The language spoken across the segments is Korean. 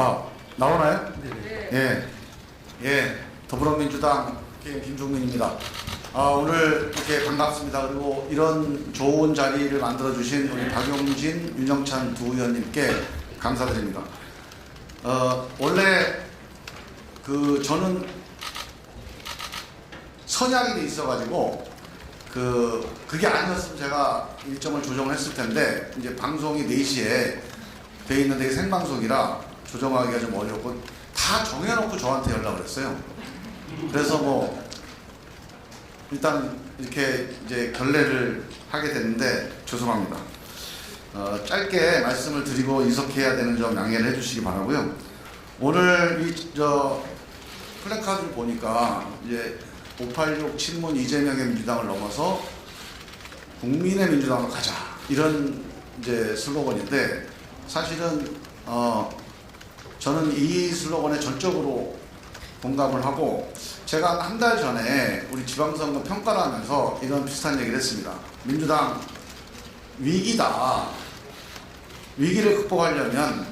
아 나오나요? 네. 예, 예, 더불어민주당 김종민입니다. 아, 오늘 이렇게 반갑습니다. 그리고 이런 좋은 자리를 만들어 주신 우리 박용진, 윤영찬 두 의원님께 감사드립니다. 어, 원래 그 저는 선약이 돼 있어가지고 그 그게 아니었으면 제가 일정을 조정을 했을 텐데 이제 방송이 4시에 돼 있는데 생방송이라 조정하기가 좀 어렵고 다 정해놓고 저한테 연락을 했어요. 그래서 뭐 일단 이렇게 이제 결례를 하게 됐는데 죄송합니다. 어, 짧게 말씀을 드리고 이석해야 되는 점 양해를 해주시기 바라고요. 오늘 이 저 플래카드를 보니까 이제 586 친문 이재명의 민주당을 넘어서 국민의 민주당으로 가자 이런 이제 슬로건인데 사실은 어 저는 이 슬로건에 전적으로 공감을 하고 제가 한 달 전에 우리 지방선거 평가를 하면서 이런 비슷한 얘기를 했습니다. 민주당 위기다. 위기를 극복하려면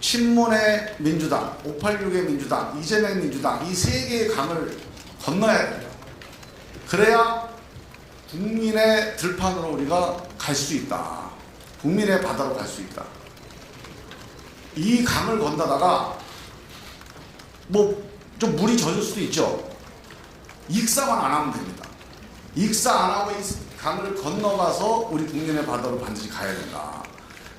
친문의 민주당, 586의 민주당, 이재명 민주당 이 세 개의 강을 건너야 돼요. 그래야 국민의 들판으로 우리가 갈 수 있다. 국민의 바다로 갈 수 있다. 이 강을 건너다가 뭐 좀 물이 젖을 수도 있죠. 익사만 안 하면 됩니다. 익사 안 하고 이 강을 건너가서 우리 국민의 바다로 반드시 가야 된다.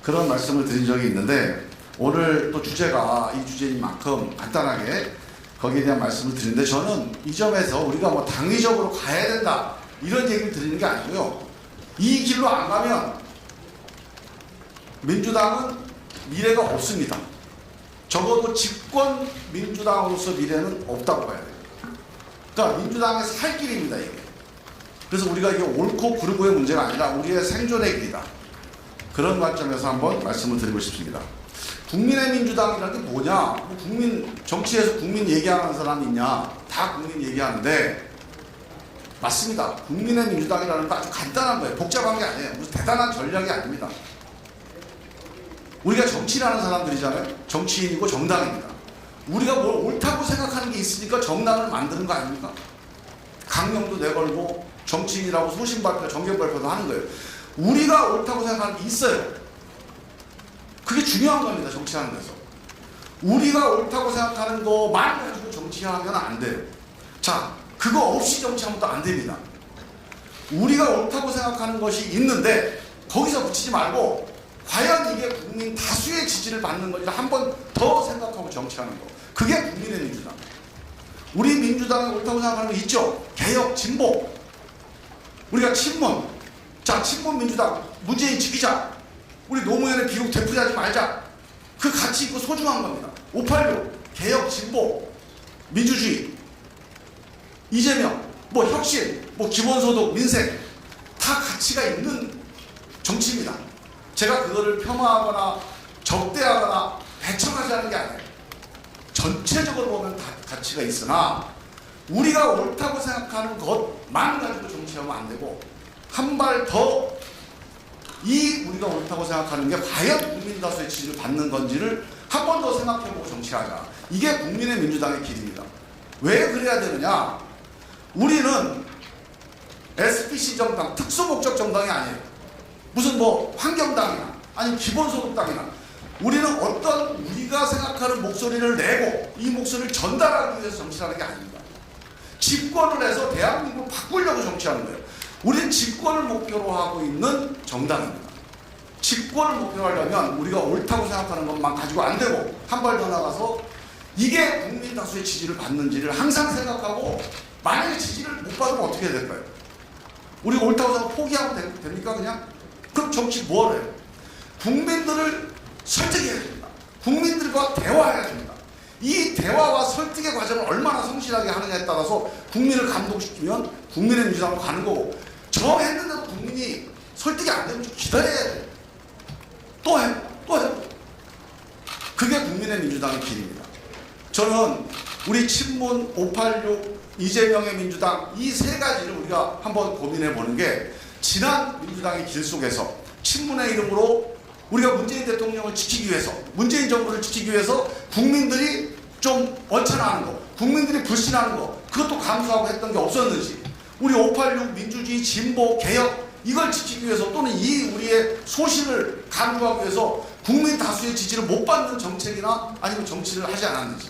그런 말씀을 드린 적이 있는데 오늘 또 주제가 이 주제인 만큼 간단하게 거기에 대한 말씀을 드리는데 저는 이 점에서 우리가 뭐 당위적으로 가야 된다 이런 얘기를 드리는 게 아니고요. 이 길로 안 가면 민주당은 미래가 없습니다. 적어도 집권 민주당으로서 미래는 없다고 봐야 돼요. 그러니까 민주당의 살 길입니다, 이게. 그래서 우리가 이게 옳고 그르고의 문제가 아니라 우리의 생존의 길이다. 그런 관점에서 한번 말씀을 드리고 싶습니다. 국민의 민주당이라는 게 뭐냐? 뭐 국민 정치에서 국민 얘기하는 사람이 있냐? 다 국민 얘기하는데 맞습니다. 국민의 민주당이라는 건 아주 간단한 거예요. 복잡한 게 아니에요. 무슨 대단한 전략이 아닙니다. 우리가 정치를 하는 사람들이잖아요. 정치인이고 정당입니다. 우리가 뭘 옳다고 생각하는 게 있으니까 정당을 만드는 거 아닙니까? 강령도 내걸고 정치인이라고 소신 발표, 정견 발표도 하는 거예요. 우리가 옳다고 생각하는 게 있어요. 그게 중요한 겁니다. 정치하는 데서. 우리가 옳다고 생각하는 거만 가지고 정치하면 안 돼요. 자, 그거 없이 정치하면 또 안 됩니다. 우리가 옳다고 생각하는 것이 있는데 거기서 붙이지 말고 과연 이게 국민 다수의 지지를 받는 건지 한 번 더 생각하고 정치하는 거. 그게 국민의 민주당. 우리 민주당이 옳다고 생각하는 거 있죠? 개혁, 진보. 우리가 친문. 자, 친문 민주당. 문재인 지키자. 우리 노무현의 비극 되풀이하지 말자. 그 가치 있고 소중한 겁니다. 586. 개혁, 진보. 민주주의. 이재명. 뭐 혁신. 뭐 기본소득, 민생. 다 가치가 있는 정치입니다. 제가 그거를 폄하하거나 적대하거나 배척하지 않는 게 아니에요. 전체적으로 보면 다 가치가 있으나 우리가 옳다고 생각하는 것만 가지고 정치하면 안 되고 한 발 더 이 우리가 옳다고 생각하는 게 과연 국민 다수의 지지를 받는 건지를 한 번 더 생각해보고 정치하자. 이게 국민의 민주당의 길입니다. 왜 그래야 되느냐? 우리는 SPC 정당, 특수목적 정당이 아니에요. 무슨 뭐 환경당이나 아니면 기본소득당이나 우리는 어떤 우리가 생각하는 목소리를 내고 이 목소리를 전달하기 위해서 정치하는 게 아닙니다. 집권을 해서 대한민국을 바꾸려고 정치하는 거예요. 우리는 집권을 목표로 하고 있는 정당입니다. 집권을 목표로 하려면 우리가 옳다고 생각하는 것만 가지고 안 되고 한 발 더 나가서 이게 국민 다수의 지지를 받는지를 항상 생각하고 만약에 지지를 못 받으면 어떻게 해야 될까요? 우리가 옳다고 생각 포기하면 되- 됩니까 그냥? 그럼 정치 뭘 해요? 국민들을 설득해야 됩니다. 국민들과 대화해야 됩니다. 이 대화와 설득의 과정을 얼마나 성실하게 하느냐에 따라서 국민을 감동시키면 국민의 민주당으로 가는 거고 정했는데도 국민이 설득이 안 되면 좀 기다려야 돼요. 또 해, 또 해. 그게 국민의 민주당의 길입니다. 저는 우리 친문 586 이재명의 민주당 이 세 가지를 우리가 한번 고민해 보는 게 지난 민주당의 길 속에서 친문의 이름으로 우리가 문재인 대통령을 지키기 위해서 문재인 정부를 지키기 위해서 국민들이 좀 원천하는 거 국민들이 불신하는 거 그것도 감수하고 했던 게 없었는지 우리 586 민주주의 진보 개혁 이걸 지키기 위해서 또는 이 우리의 소신을 강조하기 위해서 국민 다수의 지지를 못 받는 정책이나 아니면 정치를 하지 않았는지.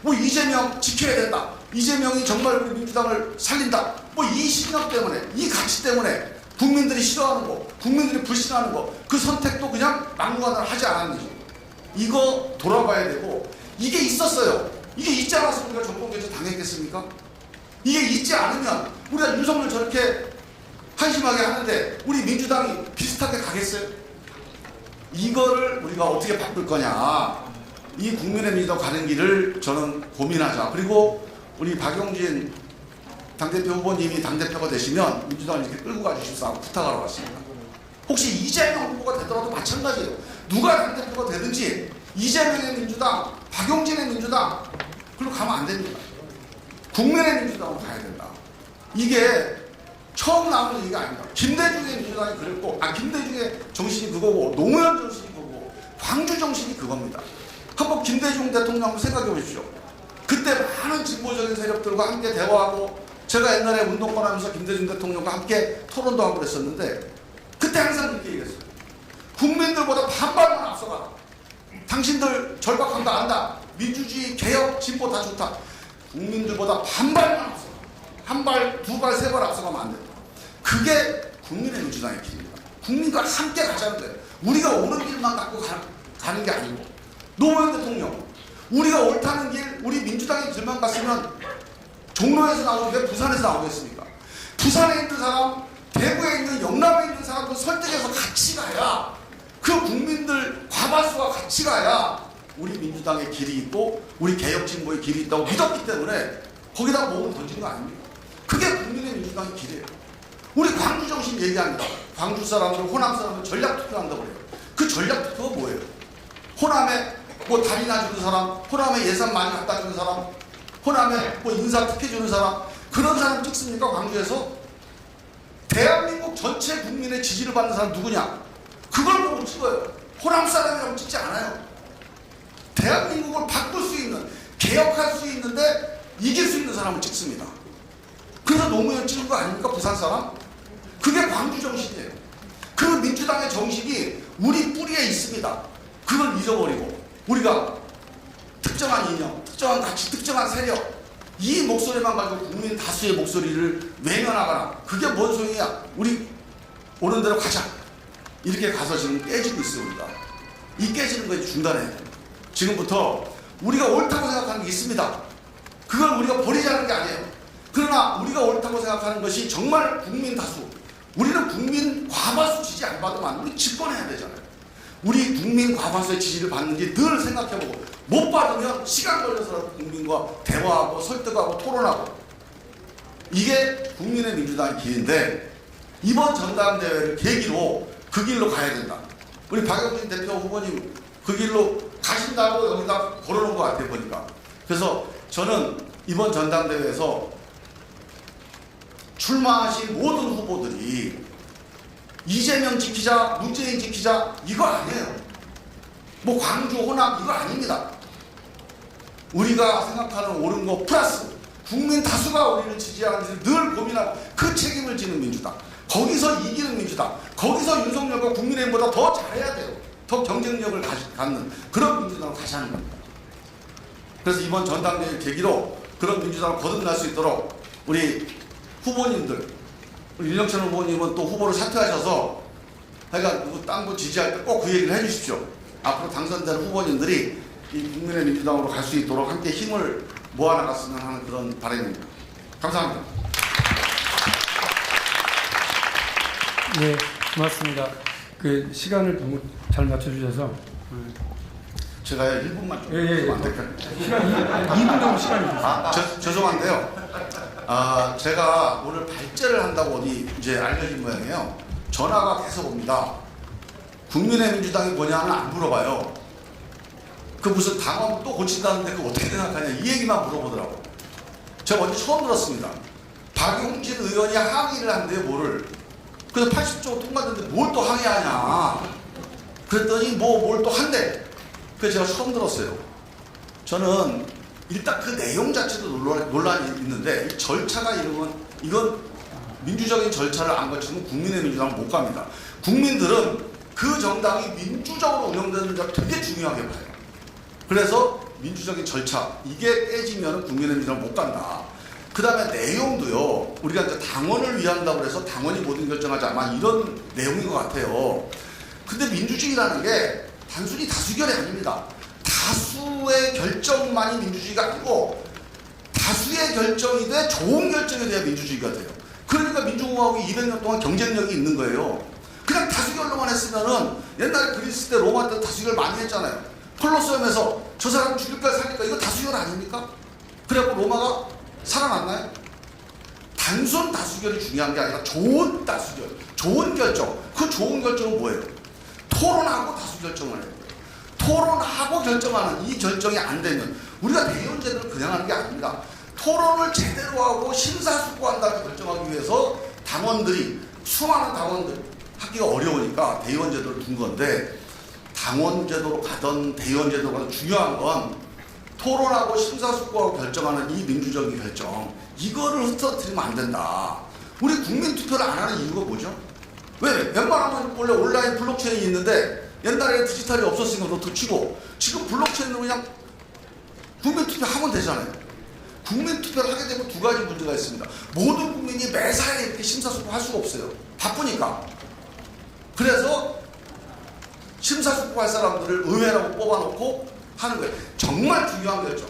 뭐 이재명 지켜야 된다. 이재명이 정말 우리 민주당을 살린다. 뭐 이 신념 때문에 이 가치 때문에 국민들이 싫어하는 거 국민들이 불신하는 거 그 선택도 그냥 막무가내로 하지 않았는지 이거 돌아봐야 되고 이게 있었어요. 이게 있지 않아서 우리가 정권 개최 당했겠습니까? 이게 있지 않으면 우리가 윤석열 저렇게 한심하게 하는데 우리 민주당이 비슷하게 가겠어요? 이거를 우리가 어떻게 바꿀 거냐? 이 국민의 민주당 가는 길을 저는 고민하자. 그리고 우리 박용진 당대표 후보님이 당대표가 되시면 민주당을 이렇게 끌고 가주십사 하고 부탁하러 왔습니다 혹시 이재명 후보가 되더라도 마찬가지예요 누가 당대표가 되든지 이재명의 민주당 박용진의 민주당 그걸로 가면 안 됩니다 국민의 민주당으로 가야 된다 이게 처음 나오는 얘기가 아닙니다. 김대중의 민주당이 그랬고, 아 김대중의 정신이 그거고, 노무현 정신이 그거고, 광주 정신이 그겁니다. 한번 김대중 대통령 한번 생각해 보십시오. 그때 많은 진보적인 세력들과 함께 대화하고, 제가 옛날에 운동권 하면서 김대중 대통령과 함께 토론도 하고 그랬었는데, 그때 항상 이렇게 얘기했어요. 국민들보다 반발만 앞서가라. 당신들 절박한 거 안다. 민주주의, 개혁, 진보 다 좋다. 국민들보다 반발만 앞서가. 한 발, 두 발, 세 발 앞서가면 안 된다. 그게 국민의 민주당의 길입니다. 국민과 함께 가자는 거예요. 우리가 옳은 길만 갖고 가, 가는 게 아니고 노무현 대통령 우리가 옳다는 길, 우리 민주당의 길만 갔으면 종로에서 나오고 왜 부산에서 나오겠습니까? 부산에 있는 사람, 대구에 있는 영남에 있는 사람도 설득해서 같이 가야 그 국민들 과반수가 같이 가야 우리 민주당의 길이 있고 우리 개혁 진보의 길이 있다고 믿었기 때문에 거기다 몸을 던진 거 아닙니까? 그게 국민의 민주당의 길이에요. 우리 광주 정신 얘기합니다. 광주 사람들, 호남 사람들 전략 투표한다고 그래요. 그 전략 투표가 뭐예요? 호남에 뭐 다리나 주는 사람, 호남에 예산 많이 갖다 주는 사람, 호남에 뭐 인사 특혜 주는 사람, 그런 사람 찍습니까? 광주에서? 대한민국 전체 국민의 지지를 받는 사람 누구냐? 그걸 보고 찍어요. 호남 사람이라고 찍지 않아요. 대한민국을 바꿀 수 있는, 개혁할 수 있는데 이길 수 있는 사람을 찍습니다. 그래서 노무현 찍은 거 아닙니까? 부산 사람? 그게 광주 정신이에요. 그 민주당의 정신이 우리 뿌리에 있습니다. 그걸 잊어버리고 우리가 특정한 이념, 특정한 가치, 특정한 세력 이 목소리만 가지고 국민 다수의 목소리를 외면하거나 그게 뭔 소용이야? 우리 오는 대로 가자. 이렇게 가서 지금 깨지고 있습니다. 이 깨지는 거 중단해야 돼요. 지금부터 우리가 옳다고 생각하는 게 있습니다. 그걸 우리가 버리자는 게 아니에요. 그러나 우리가 옳다고 생각하는 것이 정말 국민 다수. 우리는 국민 과반수 지지 안 받으면. 우리 집권해야 되잖아요. 우리 국민 과반수의 지지를 받는지 늘 생각해보고 못 받으면 시간 걸려서라도 국민과 대화하고 설득하고 토론하고 이게 국민의 민주당의 길인데 이번 전당대회를 계기로 그 길로 가야 된다. 우리 박영진 대표 후보님 그 길로 가신다고 여기다 걸어놓은 것 같아요 보니까. 그래서 저는 이번 전당대회에서 출마하신 모든 후보들이 이재명 지키자, 문재인 지키자 이거 아니에요. 뭐 광주, 호남 이거 아닙니다. 우리가 생각하는 옳은 거 플러스 국민 다수가 우리를 지지하는지 늘 고민하고 그 책임을 지는 민주당. 거기서 이기는 민주당. 거기서 윤석열과 국민의힘보다 더 잘해야 돼요. 더 경쟁력을 갖는 그런 민주당을 가자는 겁니다. 그래서 이번 전당대회 계기로 그런 민주당을 거듭날 수 있도록 우리 후보님들 윤영철 후보님은 또 후보를 사퇴하셔서 누구 딴분 지지할 때 꼭 그 얘기를 해주십시오. 앞으로 당선된 후보님들이 이 국민의 민주당으로 갈 수 있도록 함께 힘을 모아 나갔으면 하는 그런 바람입니다. 감사합니다. 네, 고맙습니다. 그 시간을 너무 잘 맞춰주셔서 제가 1분만 좀 예, 예, 주면 안 예. 될까요? 시간 2분 정도 시간이 있어요. 아, 저, 죄송한데요. 아, 제가 오늘 발제를 한다고 어디 이제 알려진 모양이에요. 전화가 계속 옵니다. 국민의 민주당이 뭐냐는 안 물어봐요. 그 무슨 당원 또 고친다는데 그거 어떻게 생각하냐 이 얘기만 물어보더라고. 제가 어제 처음 들었습니다. 박용진 의원이 항의를 한대요, 뭐를. 그래서 80조 통과됐는데 뭘 또 항의하냐. 그랬더니 뭐 뭘 또 한대. 그래서 제가 처음 들었어요. 저는 일단 그 내용 자체도 논란, 논란이 있는데 이 절차가 이러면 이건 민주적인 절차를 안 거치면 국민의 민주당은 못 갑니다. 국민들은 그 정당이 민주적으로 운영되는지를 되게 중요하게 봐요. 그래서 민주적인 절차 이게 깨지면 국민의 민주당 못 간다. 그 다음에 내용도요. 우리가 이제 당원을 위한다고 해서 당원이 모든 결정하지 않아 이런 내용인 것 같아요. 근데 민주주의라는 게 단순히 다수결이 아닙니다. 다수의 결정만이 민주주의가 아니고 다수의 결정이 돼 좋은 결정이 돼야 민주주의가 돼요. 그러니까 민주공화국이 200년 동안 경쟁력이 있는 거예요. 그냥 다수결로만 했으면은 옛날에 그리스 때 로마 때 다수결 많이 했잖아요. 콜로세움에서 저 사람 죽일까 살릴까 이거 다수결 아닙니까? 그래갖고 로마가 살아났나요? 단순 다수결이 중요한 게 아니라 좋은 다수결, 좋은 결정. 그 좋은 결정은 뭐예요? 토론하고 다수 결정을 해요. 토론하고 결정하는 이 결정이 안 되면 우리가 대의원제도를 그냥 하는 게 아닙니다. 토론을 제대로 하고 심사숙고한 다음에 결정하기 위해서 당원들이 수많은 당원들 하기가 어려우니까 대의원제도를 둔 건데 당원제도로 가던 대의원제도로 가던 중요한 건 토론하고 심사숙고하고 결정하는 이 민주적인 결정 이거를 흐트러뜨리면 안 된다. 우리 국민 투표를 안 하는 이유가 뭐죠? 왜? 웬만하면 원래 온라인 블록체인이 있는데 옛날에 디지털이 없었으니까 그것도 치고 지금 블록체인으로 그냥 국민 투표 하면 되잖아요. 국민 투표를 하게 되면 두 가지 문제가 있습니다. 모든 국민이 매사에 이렇게 심사숙고 할 수가 없어요. 바쁘니까. 그래서 심사숙고할 사람들을 의회라고 뽑아놓고 하는 거예요. 정말 중요한 결정.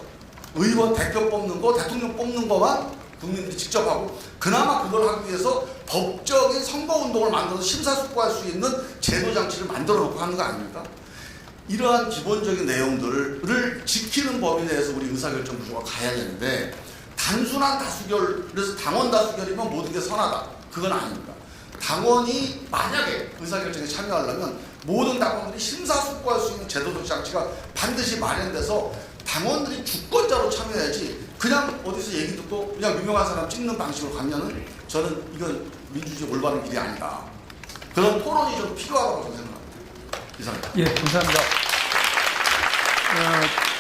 의원 대표 뽑는 거, 대통령 뽑는 거만 국민들이 직접 하고 그나마 그걸 하기 위해서 법적인 선거운동을 만들어서 심사숙고할 수 있는 제도 장치를 만들어 놓고 하는 거 아닙니까? 이러한 기본적인 내용들을 지키는 범위 내에서 우리 의사결정 구조가 가야 되는데 단순한 다수결, 그래서 당원 다수결이면 모든 게 선하다. 그건 아닙니다. 당원이 만약에 의사결정에 참여하려면 모든 당원들이 심사숙고할 수 있는 제도적 장치가 반드시 마련돼서 당원들이 주권자로 참여해야지 그냥 어디서 얘기 듣고 그냥 유명한 사람 찍는 방식으로 가면은 저는 이건 민주주의 올바른 길이 아니다. 그런 토론이 좀 필요하다고 저는 생각합니다. 이상입니다. 예, 감사합니다. 어,